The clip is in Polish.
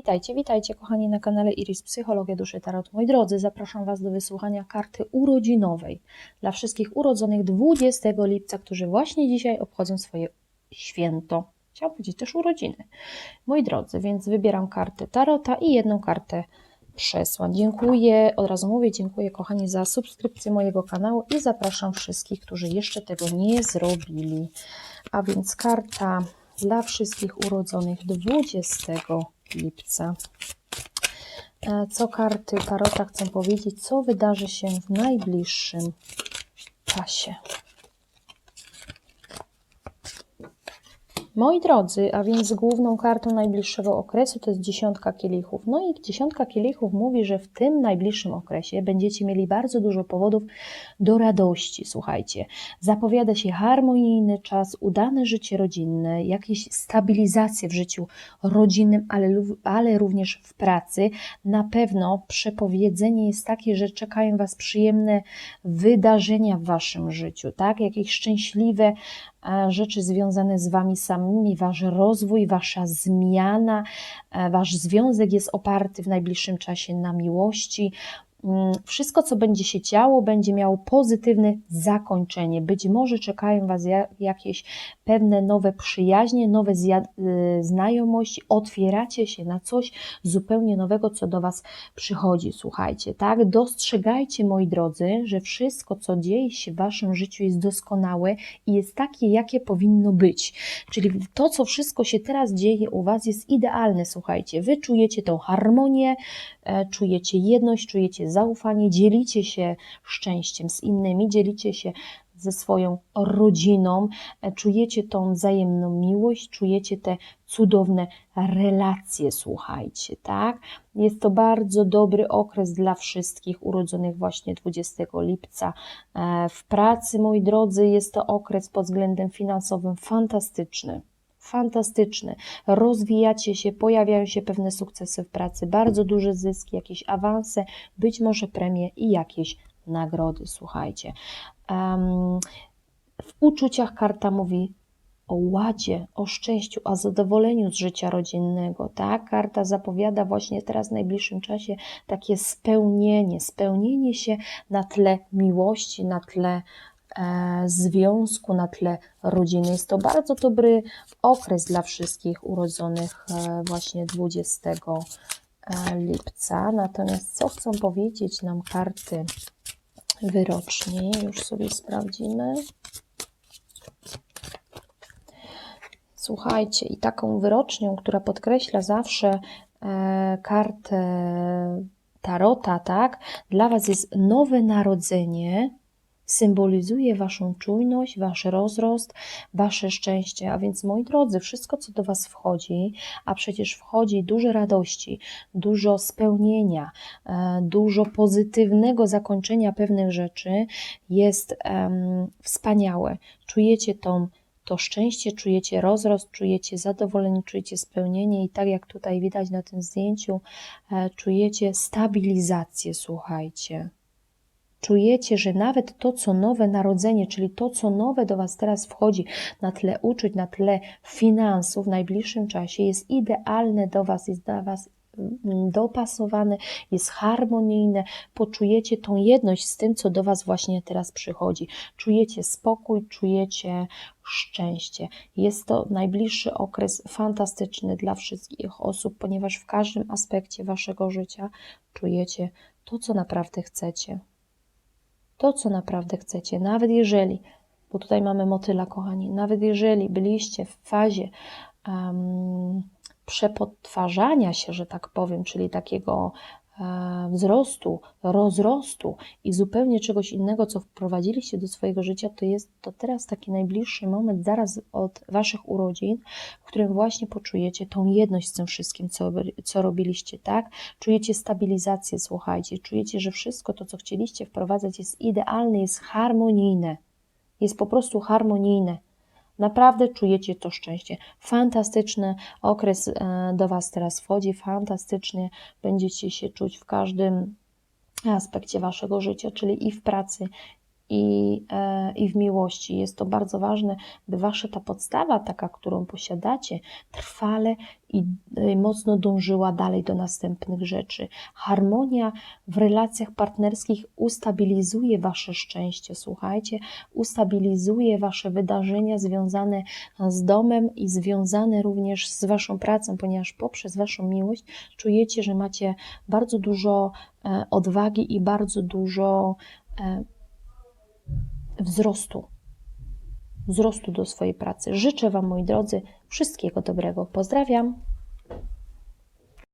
Witajcie, witajcie kochani na kanale Iris Psychologia Duszy Tarot. Moi drodzy, zapraszam Was do wysłuchania karty urodzinowej dla wszystkich urodzonych 20 lipca, którzy właśnie dzisiaj obchodzą swoje święto. Chciałam powiedzieć też urodziny. Moi drodzy, więc wybieram kartę Tarota i jedną kartę przesłań. Dziękuję, od razu mówię, dziękuję kochani za subskrypcję mojego kanału i zapraszam wszystkich, którzy jeszcze tego nie zrobili. A więc karta dla wszystkich urodzonych 20 lipca. E, Co karty Tarota chcą powiedzieć, co wydarzy się w najbliższym czasie. Moi drodzy, a więc główną kartą najbliższego okresu to jest dziesiątka kielichów. No i dziesiątka kielichów mówi, że w tym najbliższym okresie będziecie mieli bardzo dużo powodów do radości. Słuchajcie, zapowiada się harmonijny czas, udane życie rodzinne, jakieś stabilizacje w życiu rodzinnym, ale, ale również w pracy. Na pewno przepowiedzenie jest takie, że czekają Was przyjemne wydarzenia w Waszym życiu, tak? Jakieś szczęśliwe rzeczy związane z Wami samymi, Wasz rozwój, Wasza zmiana, e, Wasz związek jest oparty w najbliższym czasie na miłości. Mm, Wszystko, co będzie się działo, będzie miało pozytywne zakończenie. Być może czekają Was ja- jakieś pewne nowe przyjaźnie, nowe y, znajomości. Otwieracie się na coś zupełnie nowego, co do Was przychodzi. Słuchajcie, tak? Dostrzegajcie, moi drodzy, że wszystko, co dzieje się w Waszym życiu, jest doskonałe i jest takie, jakie powinno być. Czyli to, co wszystko się teraz dzieje u Was, jest idealne. Słuchajcie, Wy czujecie tą harmonię, czujecie jedność, czujecie zaufanie, dzielicie się szczęściem z innymi, dzielicie się ze swoją rodziną, e, czujecie tą wzajemną miłość, czujecie te cudowne relacje, słuchajcie, tak? Jest to bardzo dobry okres dla wszystkich urodzonych właśnie 20 lipca. E, W pracy, moi drodzy, jest to okres pod względem finansowym fantastyczny. Fantastyczny. Rozwijacie się, pojawiają się pewne sukcesy w pracy, bardzo duże zyski, jakieś awanse, być może premie i jakieś nagrody. Słuchajcie. Em, w uczuciach karta mówi o ładzie, o szczęściu, o zadowoleniu z życia rodzinnego. Tak, karta zapowiada właśnie teraz w najbliższym czasie takie spełnienie, spełnienie się na tle miłości, na tle związku, na tle rodziny. Jest to bardzo dobry okres dla wszystkich urodzonych e, właśnie 20 e, lipca. Natomiast co chcą powiedzieć nam karty wyroczni? Już sobie sprawdzimy. Słuchajcie, i taką wyrocznią, która podkreśla zawsze e, kartę Tarota, tak? Dla Was jest nowe narodzenie, symbolizuje Waszą czujność, Wasz rozrost, Wasze szczęście. A więc, moi drodzy, wszystko, co do Was wchodzi, a przecież wchodzi dużo radości, dużo spełnienia, e, dużo pozytywnego zakończenia pewnych rzeczy, jest em, wspaniałe. Czujecie tą to szczęście, czujecie rozrost, czujecie zadowolenie, czujecie spełnienie i tak jak tutaj widać na tym zdjęciu, e, czujecie stabilizację, słuchajcie. Czujecie, że nawet to, co nowe narodzenie, czyli to, co nowe do Was teraz wchodzi na tle uczuć, na tle finansów w najbliższym czasie, jest idealne do Was, jest dla Was mm, dopasowane, jest harmonijne, poczujecie tą jedność z tym, co do Was właśnie teraz przychodzi. Czujecie spokój, czujecie szczęście. Jest to najbliższy okres fantastyczny dla wszystkich osób, ponieważ w każdym aspekcie Waszego życia czujecie to, co naprawdę chcecie. To, co naprawdę chcecie, nawet jeżeli, bo tutaj mamy motyla, kochani, nawet jeżeli byliście w fazie um, przepodtwarzania się, że tak powiem, czyli takiego wzrostu, rozrostu i zupełnie czegoś innego, co wprowadziliście do swojego życia, to jest to teraz taki najbliższy moment, zaraz od Waszych urodzin, w którym właśnie poczujecie tą jedność z tym wszystkim, co, co robiliście, tak? Czujecie stabilizację, słuchajcie, czujecie, że wszystko to, co chcieliście wprowadzać, jest idealne, jest harmonijne, jest po prostu harmonijne. Naprawdę czujecie to szczęście. Fantastyczny okres e, do Was teraz wchodzi, fantastycznie będziecie się czuć w każdym aspekcie Waszego życia, czyli i w pracy, i, e, i w miłości. Jest to bardzo ważne, by wasza ta podstawa, taka, którą posiadacie, trwale i e, mocno dążyła dalej do następnych rzeczy. Harmonia w relacjach partnerskich ustabilizuje wasze szczęście, słuchajcie, ustabilizuje wasze wydarzenia związane z domem i związane również z waszą pracą, ponieważ poprzez waszą miłość czujecie, że macie bardzo dużo e, odwagi i bardzo dużo wzrostu. Wzrostu do swojej pracy. Życzę Wam, moi drodzy, wszystkiego dobrego. Pozdrawiam.